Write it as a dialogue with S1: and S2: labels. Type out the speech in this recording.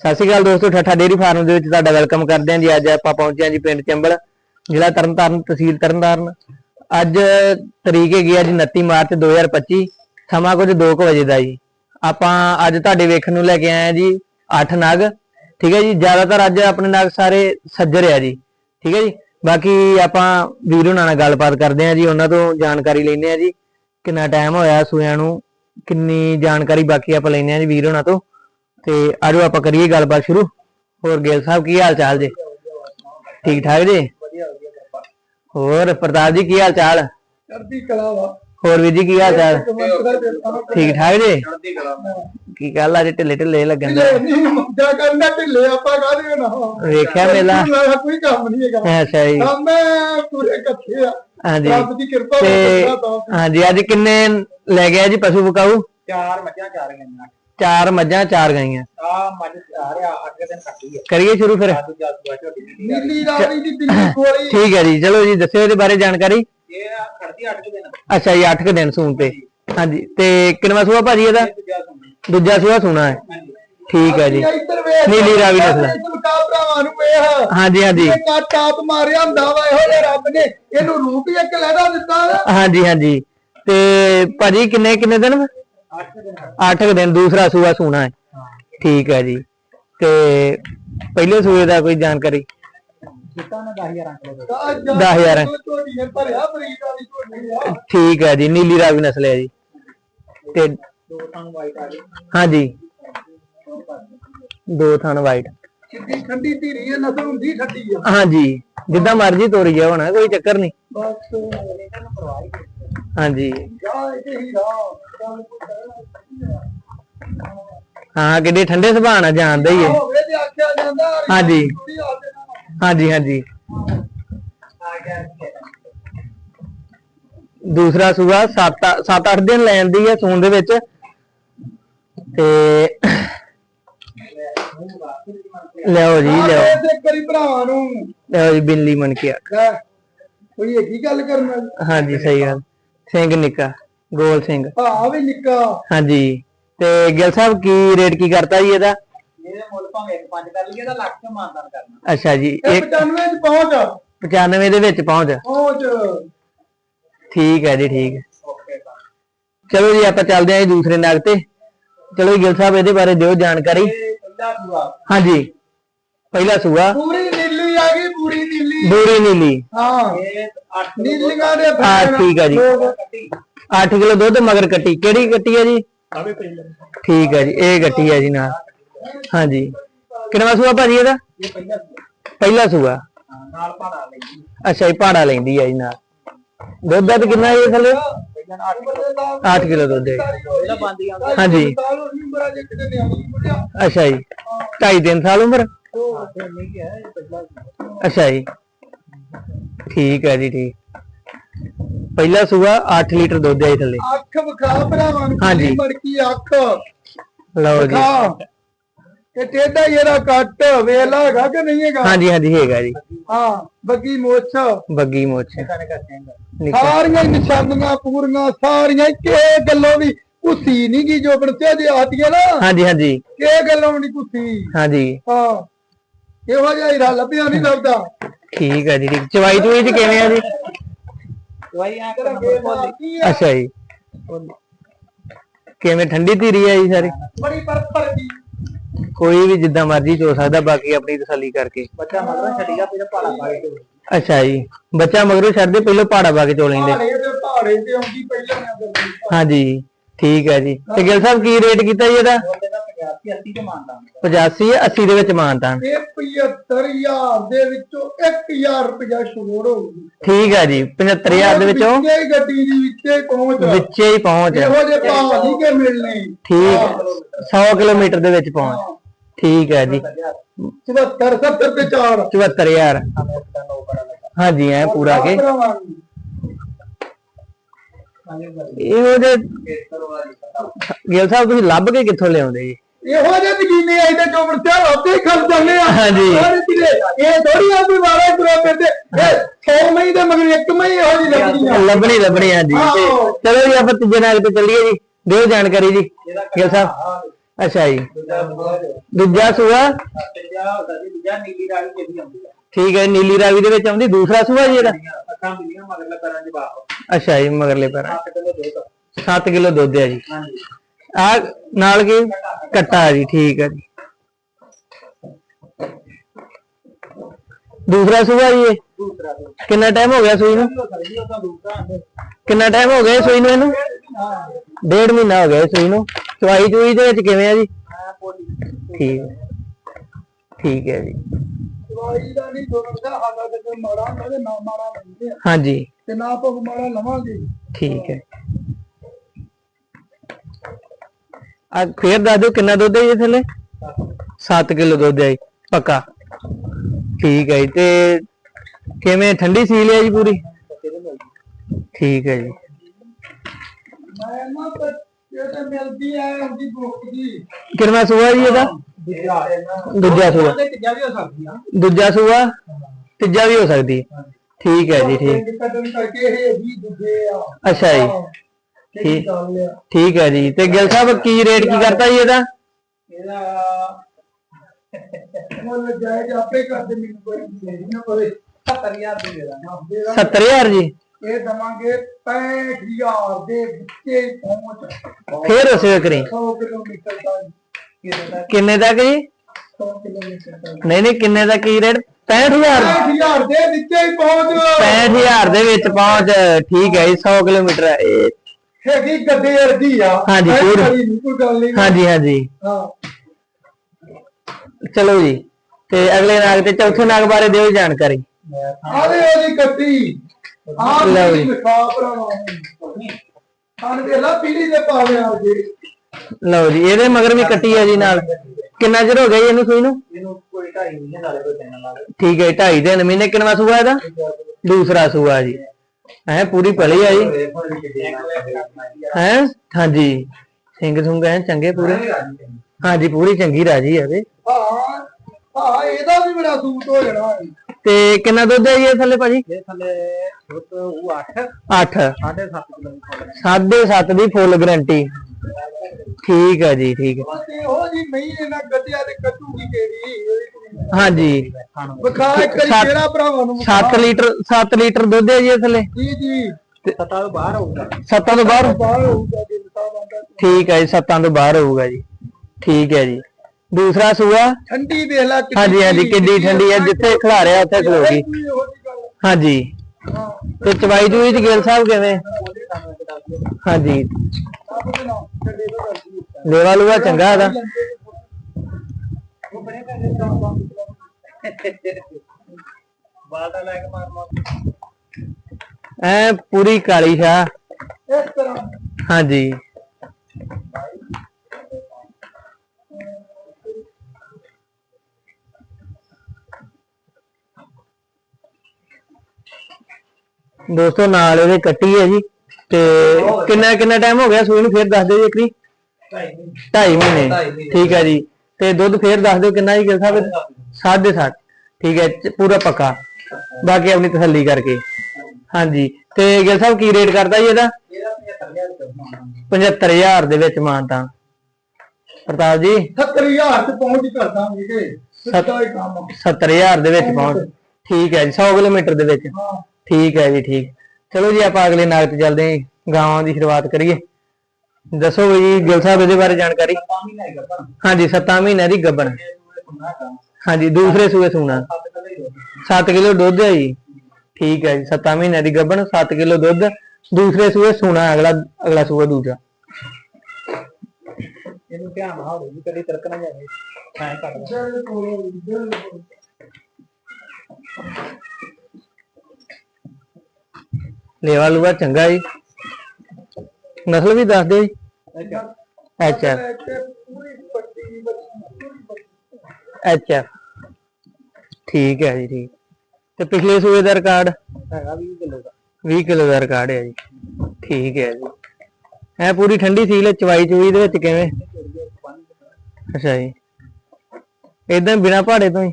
S1: ਸਤਿ ਸ਼੍ਰੀ ਅਕਾਲ ਦੋਸਤੋ, ਠੱਠਾ dairy farm ਦੇ ਵਿੱਚ ਤੁਹਾਡਾ ਵੈਲਕਮ ਕਰਦੇ ਹਾਂ ਜੀ। ਅੱਜ ਆਪਾਂ ਪਹੁੰਚੇ ਹਾਂ ਜੀ ਪਿੰਡ ਚੰਬਲ, ਜ਼ਿਲ੍ਹਾ ਤਰਨਤਾਰਨ, ਤਹਿਸੀਲ ਤਰਨਤਾਰਨ। ਅੱਜ ਤਰੀਕ ਹੈਗੀ ਆ ਜੀ 29 ਮਾਰਚ 2025 ਸਮਾਂ ਕੁਝ 2 ਵਜੇ ਦਾ ਜੀ। ਆਪਾਂ ਅੱਜ ਤੁਹਾਡੇ ਵੇਖਣ ਨੂੰ ਲੈ ਕੇ ਆਏ ਹਾਂ ਜੀ 8 ਨਗ। ਠੀਕ ਹੈ ਜੀ, ਜ਼ਿਆਦਾਤਰ ਅੱਜ ਆਪਣੇ ਨਗ ਸਾਰੇ ਸੱਜਰ ਆ ਜੀ। ਠੀਕ ਹੈ ਜੀ, ਬਾਕੀ ਆਪਾਂ ਵੀਰ ਹੁਣਾਂ ਨਾਲ ਗੱਲਬਾਤ ਕਰਦੇ ਹਾਂ ਜੀ, ਉਹਨਾਂ ਤੋਂ ਜਾਣਕਾਰੀ ਲੈਂਦੇ ਹਾਂ ਜੀ। ਕਿੰਨਾ ਟਾਈਮ ਹੋਇਆ ਸੂਆਂ ਨੂੰ, ਕਿੰਨੀ ਜਾਣਕਾਰੀ ਬਾਕੀ ਆਪਾਂ ਲੈਂਦੇ ਹਾਂ ਜੀ ਵੀਰ ਉਹਨਾਂ ਤੋਂ। ਤੇ ਆਜੋ ਆਪਾਂ ਕਰੀਏ ਗੱਲਬਾਤ ਸ਼ੁਰੂ। ਹੋਰ ਗੇਲ ਸਾਹਿਬ ਕੀ ਹਾਲ ਚਾਲ ਜੀ? ਠੀਕ ਠਾਕ ਜੀ? ਹੋਰ ਪ੍ਰਤਾਪ ਜੀ ਕੀ ਹਾਲ ਚਾਲ?
S2: ਚੜ੍ਹਦੀ ਕਲਾ ਵਾ।
S1: ਹੋਰ ਵੀਰ ਜੀ ਕੀ ਹਾਲ ਚਾਲ। ਠੀਕ ਠਾਕ ਜੀ? ਕੀ ਗੱਲ ਅੱਜ ਢਿੱਲੇ ਢਿੱਲੇ ਲੱਗਣ ਦੇ
S2: ਮੱਜਾ ਕਰਨਾ ਢਿੱਲੇ ਆਪਾਂ ਕਾਹਦੇ ਨਾ
S1: ਵੇਖਿਆ ਮੇਲਾ।
S2: ਕੋਈ ਕੰਮ ਨਹੀਂ ਹੈਗਾ।
S1: ਅੱਛਾ ਜੀ।
S2: ਕੰਮ ਪੂਰੇ ਇਕੱਠੇ ਆ।
S1: ਹਾਂਜੀ।
S2: ਰੱਬ ਦੀ ਕਿਰਪਾ ਨਾਲ
S1: ਹਾਂਜੀ ਅੱਜ ਕਿੰਨੇ ਲੈ ਗਿਆ ਜੀ ਪਸ਼ੂ ਬਕਾਊ
S2: ਚਾਰ ਮੱਝਾਂ ਚਾਰ ਗਈਆਂ
S1: ਚਾਰ ਮੱਝਾਂ ਚਾਰ ਗਾਈਆਂ।
S2: ਆ ਮੱਝ ਚਾਰ ਆ ਅੱਗੇ ਦਿਨ ਕੱਟੀ ਆ।
S1: ਕਰੀਏ ਸ਼ੁਰੂ ਫਿਰ।
S2: ਨੀਲੀ ਰਾਵੀ ਦੀ ਦਿੱਲੀ ਕੋਲੀ
S1: ਠੀਕ ਹੈ ਜੀ ਚਲੋ ਜੀ ਦੱਸਿਓ ਇਹਦੇ ਬਾਰੇ ਜਾਣਕਾਰੀ।
S2: ਇਹ ਖੜਦੀ 8 ਦਿਨ।
S1: ਅੱਛਾ ਜੀ 8 ਦਿਨ ਸੂਣ ਤੇ। ਹਾਂਜੀ ਤੇ ਕਿੰਨਵਾ ਸੂਆ ਭਾਜੀ ਇਹਦਾ?
S2: ਦੂਜਾ
S1: ਸੂਆ ਸੂਣਾ ਹੈ।
S2: ਹਾਂਜੀ।
S1: ਠੀਕ ਹੈ ਜੀ। ਨੀਲੀ ਰਾਵੀ ਨਸਲ।
S2: ਕਾ ਭਰਾਵਾਂ ਨੂੰ ਵੇਖ।
S1: ਹਾਂਜੀ ਹਾਂਜੀ।
S2: ਇਹ ਕੱਟ ਆਪ ਮਾਰਿਆ ਹੁੰਦਾ ਵਾ ਇਹੋ ਜਿਹਾ ਰੱਬ ਨੇ। ਇਹਨੂੰ ਰੂਪ ਹੀ ਇੱਕ ਲਹਿਦਾ ਦਿੱਤਾ। ਵਾ
S1: ਹਾਂਜੀ ਹਾਂਜੀ। ਤੇ ਭਾਜੀ ਕਿੰਨੇ ਕਿੰਨੇ ਦਿਨ?
S2: 8 ਦਿਨ
S1: 8 ਦਿਨ ਦੂਸਰਾ ਸੂਆ ਸੂਣਾ ਹੈ। ਠੀਕ ਹੈ ਜੀ। ਤੇ ਪਹਿਲੇ ਸੂਏ ਦਾ ਕੋਈ ਜਾਣਕਾਰੀ?
S2: ਕਿਤਾ ਨਾ 10000 ਅੰਕਲ
S1: ਦਸ ਹਜ਼ਾਰ।
S2: ਝੋਟੀ ਨੇ ਭਰਿਆ ਬਰੀਕ ਵਾਲੀ ਝੋਟੀ ਆ
S1: ਠੀਕ ਹੈ ਜੀ ਨੀਲੀ ਰਾਵੀ ਨਸਲ ਹੈ ਜੀ। ਤੇ ਹਾਂਜੀ। ਦੋ ਥਣ ਵਾਈਟ
S2: ਸਿੱਧੀ ਠੰਡੀ ਧੀਰੀ ਹੈ ਨਸਲ ਹੁੰਦੀ ਠੱਡੀ ਆ।
S1: ਹਾਂਜੀ। ਜਿੱਦਾਂ ਮਰਜ਼ੀ ਤੋਰੀ ਜਾ ਹੋਣਾ ਕੋਈ ਚੱਕਰ ਨਹੀਂ।
S2: ਬਸ ਪਰਵਾਹ ਹੀ
S1: ਹਾਂਜੀ।
S2: ਹੀ
S1: ਕਿੱਡੇ ਠੰਡੇ ਸੁਭਾਅ ਨਾਲ ਜਾਣਦਾ ਹੀ ਹੈ ਹਾਂਜੀ। ਹਾਂਜੀ ਹਾਂਜੀ। ਦੂਸਰਾ ਸੂਆ 7 7-8 ਦਿਨ ਲੈਣ ਦੀ ਹੈ ਸੂਣ ਦੇ ਵਿੱਚ। ਤੇ ਲਿਆਓ ਜੀ
S2: ਨੂੰ।
S1: ਲਿਆਓ ਜੀ ਬਿੱਲੀ ਮਨ ਕੇ ਆਖ
S2: ਕੋਈ ਇਹੀ ਗੱਲ ਕਰਨਾ
S1: ਹਾਂਜੀ ਸਹੀ ਗੱਲ। ਸਿੰਘ ਨਿੱਕਾ ਗੋਲ ਸਿੰਘ।
S2: ਆ ਵੀ ਨਿੱਕਾ।
S1: ਹਾਂਜੀ। ਤੇ ਗਿਲ ਸਾਹਿਬ ਕੀ ਰੇਟ ਕੀ ਕਰਤਾ ਜੀ ਇਹਦਾ?
S2: ਇਹਦੇ ਮੁੱਲ ਭਾਵੇਂ ਇੱਕ ਪੰਜ ਕਰ ਲਈਏ ਤਾਂ ਲੱਖ ਤੋਂ ਮਾਨਦਾਨ ਕਰਨਾ।
S1: ਅੱਛਾ ਜੀ
S2: ਇਹ
S1: ਇੱਕ
S2: 95 ਚ ਪਹੁੰਚ
S1: 95 ਦੇ ਵਿੱਚ ਪਹੁੰਚ
S2: ਪਹੁੰਚ।
S1: ਠੀਕ ਹੈ ਜੀ ਠੀਕ ਹੈ।
S2: ਓਕੇ
S1: ਚਲੋ ਜੀ ਆਪਾਂ ਚੱਲਦੇ ਹਾਂ ਜੀ ਦੂਸਰੇ ਨਗ ਤੇ। ਚਲੋ ਜੀ ਗਿਲ ਸਾਹਿਬ ਇਹਦੇ ਬਾਰੇ ਦਿਓ ਜਾਣਕਾਰੀ।
S2: ਇਹ ਪਹਿਲਾ ਸੂਆ।
S1: ਹਾਂਜੀ। ਪਹਿਲਾ ਸੂਆ।
S2: ਪੂਰੀ ਆ ਪੂਰੀ ਨੀਲੀ।
S1: ਬੂਰੀ ਨੀਲੀ।
S2: ਹਾਂ। ਇਹ 8 ਨੀਲੀਆਂ ਦੇ
S1: ਹਾਂ ਠੀਕ ਹੈ ਜੀ।
S2: ਕੱਟੀ।
S1: 8 ਕਿਲੋ ਦੁੱਧ ਮਗਰ ਕੱਟੀ। ਕਿਹੜੀ ਕੱਟੀ ਹੈ ਜੀ?
S2: ਆਵੇ
S1: ਠੀਕ ਹੈ ਜੀ ਇਹ ਕੱਟੀ ਹੈ ਜੀ ਨਾਲ। ਹਾਂਜੀ ਕਿੰਨਵਾ ਸੂਆ ਭਾਜੀ ਇਹਦਾ?
S2: ਇਹ ਪਹਿਲਾ ਸੂਆ।
S1: ਪਹਿਲਾ
S2: ਨਾਲ
S1: ਅੱਛਾ ਜੀ ਪਹਾੜਾ ਲੈਂਦੀ ਹੈ ਜੀ ਨਾਲ। ਦੁੱਧ ਦਾ ਕਿੰਨਾ ਇਹ ਥੱਲੇ?
S2: ਪਹਿਲਾਂ 8 ਬੰਦੇ ਦਾ।
S1: 8 ਕਿਲੋ ਦੁੱਧ ਹੈ। ਹਾਂਜੀ ਅੱਛਾ ਜੀ। ਢਾਈ ਤਿੰਨ ਸਾਲ ਉਮਰ? ਅੱਛਾ ਜੀ। ਠੀਕ ਹੈ ਜੀ ਠੀਕ। ਪਹਿਲਾ ਸੂਆ 8 ਲੀਟਰ ਦੁੱਧ ਹੈ ਥੱਲੇ।
S2: ਅੱਖ ਵਿਖਾ ਭਰਾਵਾਂ ਨੂੰ
S1: ਹਾਂਜੀ।
S2: ਮੜਕੀ ਅੱਖ।
S1: ਲਓ ਜੀ।
S2: ਇਹ ਟੇਡਾ ਜਿਹੜਾ ਕੱਟ ਵੇਲਾ ਹੈਗਾ ਕਿ ਨਹੀਂ ਹੈਗਾ?
S1: ਹਾਂਜੀ ਹਾਂਜੀ ਹੈਗਾ ਜੀ।
S2: ਹਾਂ ਬੱਗੀ ਮੁੱਛ।
S1: ਬੱਗੀ ਮੋਛ।
S2: ਸਾਰੀਆਂ ਨਿਸ਼ਾਨੀਆਂ ਪੂਰੀਆਂ ਸਾਰੀਆਂ ਹੀ ਕਿਸੇ ਗੱਲੋਂ ਵੀ ਕੁਸੀ ਨਹੀਂ ਗਈ ਜੋ ਬਣਤੇ ਜੇ ਨਾ।
S1: ਹਾਂਜੀ ਹਾਂਜੀ।
S2: ਕਿਸੇ ਗੱਲੋਂ ਨਹੀਂ ਕੁਸੀ।
S1: ਹਾਂਜੀ।
S2: ਹਾਂ। ਇਹੋ ਜਿਹਾ ਹੀਰਾ? ਲੱਭਿਆ ਨਹੀਂ ਲੱਭਦਾ
S1: ਠੀਕ ਹੈ ਜੀ ਠੀਕ। ਚਵਾਈ ਚੂਈ ਚ ਕਿਵੇਂ ਆ ਜੀ?
S2: ਦਵਾਈ ਆ ਕਰ ਬੋਲੀ।
S1: ਅੱਛਾ ਜੀ। ਕਿਵੇਂ ਠੰਡੀ ਧੀਰੀ ਹੈ ਜੀ ਸਾਰੀ?
S2: ਬੜੀ ਪਰਪਰ ਦੀ
S1: ਕੋਈ ਵੀ ਜਿੱਦਾਂ ਮਰਜ਼ੀ ਚੋ ਸਕਦਾ ਬਾਕੀ ਆਪਣੀ ਤਸੱਲੀ ਕਰਕੇ।
S2: ਬੱਚਾ ਮਗਰ ਛੱਡੀਗਾ ਫਿਰ ਪਾਲਾ ਪਾ ਕੇ
S1: ਅੱਛਾ ਜੀ। ਬੱਚਾ ਮਗਰੋਂ ਛੱਡਦੇ ਪਹਿਲਾਂ ਪਹਾੜਾ ਪਾ ਕੇ ਚੋ ਲੈਂਦੇ।
S2: ਪਹਾੜੇ ਤੇ ਪਹਾੜੇ ਤੇ ਆਉਂਦੀ ਪਹਿਲਾਂ
S1: ਹਾਂਜੀ ਠੀਕ ਹੈ ਜੀ। ਤੇ ਗਿਲ ਸਾਹਿਬ ਕੀ ਰੇਟ ਕੀਤਾ ਜੀ ਇਹਦਾ?
S2: 85 80 ਤੇ ਮਾਨਦਾ
S1: 85 80 ਦੇ ਵਿੱਚ ਮਾਨਤਾਨ
S2: ਇਹ 75000 ਦੇ ਵਿੱਚੋਂ 1000 ਰੁਪਇਆ ਛੋੜ ਹੋਊਗੀ।
S1: ਠੀਕ ਹੈ ਜੀ 75000 ਦੇ ਵਿੱਚੋਂ
S2: ਵਿੱਚੇ ਹੀ ਗੱਡੀ ਦੀ ਵਿੱਚੇ ਪਹੁੰਚ
S1: ਵਿੱਚੇ ਹੀ ਪਹੁੰਚ
S2: ਇਹੋ ਜਿਹੇ ਭਾਅ ਨਹੀਂ ਕਿ ਮਿਲਣੇ।
S1: ਠੀਕ 100 ਕਿਲੋਮੀਟਰ ਦੇ ਵਿੱਚ ਪਹੁੰਚ। ਠੀਕ ਹੈ ਜੀ।
S2: 74 70 ਤੇ 4
S1: 74000 ਹਾਂਜੀ ਐ ਪੂਰਾ ਕੇ। ਇਹੋ ਜੇ ਗਿਲ ਸਾਹਿਬ ਤੁਸੀਂ ਲੱਭ ਕੇ ਕਿੱਥੋਂ ਲਿਆਉਂਦੇ ਜੀ?
S2: ਇਹੋ ਜਿਹੇ ਨਗੀਨੇ ਆਈ ਤੇ ਜੋ ਵਰਤਿਆ ਹੀ ਖਲ ਜਾਂਦੇ ਆ।
S1: ਹਾਂਜੀ।
S2: ਸਾਰੇ। ਇਹ ਥੋੜੀ ਆ ਕੋਈ ਵਾਰਾ ਤੁਰਾ ਫਿਰਦੇ। ਇਹ 100 ਮਈ ਦੇ ਮਗਰ ਇੱਕ ਮਈ ਇਹੋ ਜਿਹੀ ਲੱਗਦੀਆਂ
S1: ਲੱਭਣੀ ਲੱਭਣੀ ਹਾਂਜੀ। ਤੇ
S2: ਆਹੋ।
S1: ਚਲੋ ਜੀ ਆਪਾਂ ਤੀਜੇ ਨਾਲ ਤੇ ਚੱਲੀਏ ਜੀ। ਦਿਓ ਜਾਣਕਾਰੀ ਜੀ। ਗਿਲ ਸਾਹਿਬ। ਅੱਛਾ ਜੀ।
S3: ਦੂਜਾ ਸੂਆ ਆ।
S1: ਠੀਕ ਹੈ ਨੀਲੀ ਰਾਵੀ ਦੇ ਵਿੱਚ ਆਉਂਦੀ। ਦੂਸਰਾ ਸੂਆ ਜੀ ਇਹਦਾ? ਅੱਛਾ ਜੀ ਮਗਰਲੇ ਪਰ।
S3: 8 ਕਿਲੋ ਦੁੱਧ।
S1: 7 ਕਿਲੋ ਦੁੱਧ ਹੈ ਜੀ।
S3: ਹਾਂਜੀ।
S1: ਆ ਨਾਲ ਕੀ? ਕੱਟਾ ਜੀ ਠੀਕ ਹੈ ਜੀ। ਦੂਸਰਾ ਸੂਆ ਜੀ ਇਹ?
S3: ਦੂਸਰਾ
S1: ਕਿੰਨਾ ਟਾਈਮ ਹੋ ਗਿਆ ਸੂਈ ਨੂੰ? ਕਿੰਨਾ ਟਾਈਮ ਹੋ ਗਿਆ ਸੂਈ ਨੂੰ ਇਹਨੂੰ? ਡੇਢ ਮਹੀਨਾ ਹੋ ਗਿਆ ਸੂਈ ਨੂੰ। ਚਵਾਈ ਚੂਈ ਦੇ ਵਿੱਚ ਕਿਵੇਂ ਆ ਜੀ? ਠੀਕ। ਠੀਕ ਹੈ ਜੀ।
S2: ਦਵਾਈ ਦਾ ਨਹੀਂ ਦੋਨੋਂ ਸਾਡਾ ਤੇ ਮਾੜਾ ਹੁੰਦਾ ਤੇ ਨਾ ਮਾੜਾ ਲੈਂਦੇ ਆ।
S1: ਹਾਂਜੀ।
S2: ਤੇ ਨਾ ਆਪਾਂ ਮਾੜਾ ਲਵਾਂਗੇ।
S1: ਠੀਕ ਹੈ। ਆ ਫੇਰ ਦੱਸ ਦਿਓ ਕਿੰਨਾ ਦੁੱਧ ਹੈ ਜੀ ਥੱਲੇ 7 ਕਿਲੋ ਦੁੱਧ ਹੈ ਪੱਕਾ। ਠੀਕ ਹੈ ਤੇ ਕਿਵੇਂ, ਠੰਡੀ ਸੀਲ ਹੈ ਜੀ ਪੂਰੀ? ਠੀਕ ਹੈ ਜੀ।
S2: ਮੈਂ ਨਾ ਇਹ ਤੇ ਮਿਲਦੀ ਆ ਉਹਦੀ ਬੁੱਕ ਦੀ
S1: ਕਿੰਨਾ ਸੂਆ ਜੀ ਇਹਦਾ? ਦੂਜਾ ਸੂਆ।
S3: ਤੀਜਾ ਵੀ ਹੋ ਸਕਦੀ ਆ
S1: ਦੂਜਾ ਸੂਆ? ਤੀਜਾ ਵੀ ਹੋ ਸਕਦੀ ਠੀਕ ਹੈ ਜੀ, ਠੀਕ। ਅੱਛਾ ਜੀ।
S2: ਠੀਕ
S1: ਹੈ। ਜੀ। ਤੇ ਗਿਲ ਸਾਹਿਬ ਕੀ ਰੇਟ ਕੀ ਕਰਤਾ ਜੀ ਇਹਦਾ?
S3: ਇਹਦਾ
S2: ਮੁੱਲ ਜਾਇਜ਼ ਆਪੇ ਕਰਦੇ ਮੈਨੂੰ ਕੋਈ ਨਹੀਂ ਨਾ ਪਵੇ
S3: 70000 ਦੇ ਦੇਣਾ।
S1: 70000 ਜੀ?
S2: ਇਹ ਦਵਾਂਗੇ 65000 ਦੇ ਵਿੱਚੇ ਪਹੁੰਚ।
S1: ਫੇਰ ਉਸੇ ਕਰੀ।
S2: 100 ਕਿਲੋਮੀਟਰ
S3: ਦਾ
S1: ਕਿੰਨੇ ਤੱਕ ਜੀ?
S2: 100 ਕਿਲੋਮੀਟਰ
S1: ਨਹੀਂ ਨਹੀਂ ਕਿੰਨੇ ਦਾ ਕੀ ਰੇਟ 65000
S2: 65000 ਦੇ ਵਿੱਚੇ ਹੀ ਪਹੁੰਚ।
S1: 65000 ਦੇ ਵਿੱਚ ਪਹੁੰਚ। ਠੀਕ ਹੈ ਜੀ 100 ਕਿਲੋਮੀਟਰ
S2: ਹੈਗੀ ਗੱਡੇ ਅਰਦੀ ਆ।
S1: ਹਾਂਜੀ,
S2: ਐ
S1: ਪੂਰੀ।
S2: ਵਾਲੀ ਨੀ ਕੋਈ ਗੱਲ ਨਹੀਂ
S1: ਹਾਂਜੀ ਹਾਂਜੀ।
S2: ਹਾਂ।
S1: ਚਲੋ ਜੀ ਤੇ ਅਗਲੇ ਨਾਗ ਤੇ ਚੌਥੇ ਨਾਗ ਬਾਰੇ ਦਿਓ ਜਾਣਕਾਰੀ।
S2: ਆਵੇ ਉਹਦੀ ਕੱਟੀ ਆਹ
S1: ਲਓ ਜੀ।
S2: ਲਿਖਾ ਭਰਾਵਾ। ਹਨ ਦੇ ਲਾ ਪੀੜੀ ਦੇ ਪਾਵੇ ਆ ਜੀ।
S1: ਲਓ ਜੀ ਇਹਦੇ ਮਗਰ ਵੀ ਕੱਟੀ ਹੈ ਜੀ ਨਾਲ। ਕਿੰਨਾ ਚਿਰ ਹੋ ਗਿਆ ਜੀ ਇਹਨੂੰ ਸੂਈ ਨੂੰ?
S3: ਇਹਨੂੰ ਕੋਈ ਢਾਈ ਮਹੀਨੇ ਨਾਲੇ ਕੋਈ ਦੇਣ ਲੱਗ
S1: ਠੀਕ ਹੈ ਜੀ, ਢਾਈ ਦਿਨ। ਮਹੀਨੇ ਕਿੰਨਵਾ ਸੂਆ ਇਹਦਾ? ਦੂਸਰਾ ਸੂਆ ਜੀ। ਐ ਪੂਰੀ ਪਲੀ ਆ ਹੈ, ਹਾਂਜੀ। ਸਿੰਘ ਸੁੰਗ ਐ ਚੰਗੇ ਪੂਰੇ। ਹਾਂਜੀ, ਪੂਰੀ ਚੰਗੀ ਰਾਜੀ ਹੈ ਇਹਦੇ
S2: ਹਾਂ ਹਾਂ ਇਹਦਾ ਵੀ। ਬੜਾ ਸੂਟ ਹੋ ਜਾਣਾ
S1: ਤੇ ਕਿੰਨਾ ਦੁੱਧ ਹੈ ਜੀ ਇਹ ਥੱਲੇ ਭਾਜੀ?
S3: ਇਹ ਥੱਲੇ ਦੁੱਧ ਉਹ 8
S1: 8
S3: 7.5 ਕਿਲੋ
S1: ਸਾਢੇ ਸੱਤ ਦੀ ਫੁੱਲ ਗਾਰੰਟੀ। ਠੀਕ ਆ ਜੀ, ਠੀਕ ਹੈ
S2: ਬਸ ਜੀ ਨਹੀਂ ਇਹਨਾਂ ਗੱਡਿਆਂ ਦੇ ਕੱਟੂਗੀ ਕਿਹੜੀ?
S1: ਹਾਂਜੀ।
S2: ਵਿਖਾ ਇੱਕ ਵਾਰੀ
S1: ਸੱਤ-
S2: ਕਿਹੜਾ ਭਰਾਵਾਂ ਨੂੰ ਵਿਖਾ।
S1: 7 ਲੀਟਰ 7 ਲੀਟਰ ਦੁੱਧ ਹੈ ਜੀ ਥੱਲੇ
S2: ਜੀ ਜੀ।
S3: ਸਤਾ ਤੋਂ ਬਾਹਰ ਹੋਊਗਾ।
S1: ਸੱਤਾਂ ਤੋਂ ਬਾਹਰ?
S2: ਬਾਹਰ ਹੋਊਗਾ ਜੀ ਸਾਹਿਬ ਆਂਦਾ
S1: ਠੀਕ ਹੈ ਜੀ ਸੱਤਾਂ ਤੋਂ ਬਾਹਰ ਹੋਊਗਾ ਜੀ। ਠੀਕ ਹੈ ਜੀ। ਦੂਸਰਾ ਸੂਆ?
S2: ਠੰਡੀ ਵੇਖ ਲੈ ਕਿੰਨੀ
S1: ਹਾਂਜੀ ਹਾਂਜੀ ਕਿੱਡੀ ਠੰਡੀ ਹੈ ਜਿੱਥੇ ਖਿਲਾਰਿਆ ਉੱਥੇ ਖਲੋ ਗਈ।
S2: ਕੋਈ ਇਹੋ ਜਿਹੀ ਗੱਲ।
S1: ਹਾਂਜੀ। ਤੇ ਚਵਾਈ ਚੂਈ ਚ ਗਿਲ ਸਾਹਿਬ ਕਿਵੇਂ? ਹਾਂਜੀ।
S2: ਆਪ ਦੇ।
S1: ਲੇਵਾ ਲੂਆ ਚੰਗਾ ਇਹਦਾ
S3: ਲੈ ਕੇ ਮਾਰ ਮਾਰ
S1: ਐ ਪੂਰੀ ਕਾਲੀ ਸ਼ਾਹ
S2: ਇਸ ਤਰ੍ਹਾਂ।
S1: ਹਾਂਜੀ। ਦੋਸਤੋ ਨਾਲ ਇਹਦੇ ਕੱਟੀ ਹੈ ਜੀ। ਤੇ ਕਿੰਨਾ ਕਿੰਨਾ ਟਾਈਮ ਹੋ ਗਿਆ? ਸੂਈ ਨੂੰ ਫੇਰ ਦੱਸ ਦਿਓ ਜੀ ਇੱਕਰੀ
S3: ਢਾਈ ਮਹੀਨੇ।
S1: ਢਾਈ ਮਹੀਨੇ।
S3: ਢਾਈ ਮਹੀਨੇ।
S1: ਠੀਕ ਹੈ ਜੀ। ਤੇ ਦੁੱਧ ਫੇਰ ਦੱਸ ਦਿਓ ਕਿੰਨਾ ਜੀ ਗਿਲ ਸਾਹਿਬ ਸਾਢੇ ਸੱਤ। ਠੀਕ ਹੈ ਪੂਰਾ ਪੱਕਾ। ਬਾਕੀ ਆਪਣੀ ਤਸੱਲੀ ਕਰਕੇ। ਹਾਂਜੀ ਤੇ ਗਿਲ ਸਾਹਿਬ ਕੀ ਰੇਟ ਕਰਦਾ ਜੀ ਇਹਦਾ?
S3: ਇਹਦਾ 75000 ਰੁਪਏ ਮਾਰਨਾ
S1: 75000 ਦੇ ਵਿੱਚ ਮਾਨਤਾ ਪ੍ਰਤਾਪ ਜੀ?
S2: 70000 ਚ ਪਹੁੰਚ ਹੀ ਕੰਮ।
S1: 70000 ਦੇ ਵਿੱਚ ਪਹੁੰਚ। ਠੀਕ ਹੈ ਜੀ 100 ਕਿਲੋਮੀਟਰ ਦੇ ਵਿੱਚ। ਠੀਕ ਹੈ ਜੀ ਠੀਕ। ਚਲੋ ਜੀ ਆਪਾਂ ਅਗਲੇ ਨਾਗ ਤੇ ਚੱਲਦੇ ਹਾਂ ਗਾਵਾਂ ਦੀ ਸ਼ੁਰੂਆਤ ਕਰੀਏ। ਦੱਸੋ ਜੀ ਗਿਲ ਸਾਹਿਬ ਇਹਦੇ ਬਾਰੇ ਜਾਣਕਾਰੀ?
S3: ਮਹੀਨਾ ਤਾਂ
S1: 7 ਮਹੀਨਿਆਂ ਦੀ ਗੱਬਣ। ਹਾਂਜੀ ਦੂਸਰੇ ਸੂਏ ਸੂਣਾ।
S3: 7 ਕਿਲੋ ਦੁੱਧ।
S1: 7 ਕਿਲੋ ਦੁੱਧ ਹੈ ਜੀ। ਠੀਕ ਹੈ ਜੀ 7 ਮਹੀਨਿਆਂ ਦੀ ਗੱਬਣ 7 ਕਿਲੋ ਦੁੱਧ। ਦੂਸਰੇ ਸੂਏ ਸੂਣਾ ਅਗਲਾ ਅਗਲਾ ਸੂਆ ਦੂਜਾ।
S3: ਇਹਨੂੰ ਧਿਆਨ ਨਾਲ ਹੋਵੇ ਕਦੀ ਤਰਕ ਨਾ ਜਾਵੇ। ਐਂ
S2: ਬਿਲਕੁਲ
S1: ਲੇਵਾ ਲੂਆ ਚੰਗਾ ਜੀ। ਨਸਲ ਵੀ ਦੱਸ ਦਿਓ ਜੀ। ਅੱਛਾ। ਅੱਛਾ। ਠੀਕ ਹੈ ਜੀ ਠੀਕ। ਤੇ ਪਿਛਲੇ ਸੂਏ ਦਾ ਰਿਕਾਰਡ?
S3: ਹੈਗਾ 20 ਕਿਲੋ ਦਾ।
S1: 20 ਕਿਲੋ ਦਾ ਰਿਕਾਰਡ ਹੈ ਜੀ। ਠੀਕ ਹੈ ਜੀ। ਐ ਪੂਰੀ ਠੰਡੀ ਸੀਲ ਚਵਾਈ ਚੂਈ ਦੇ ਵਿੱਚ ਕਿਵੇਂ? ਅੱਛਾ ਜੀ। ਇਦਾਂ ਬਿਨਾ ਪਹਾੜੇ ਤੋਂ ਹੀ?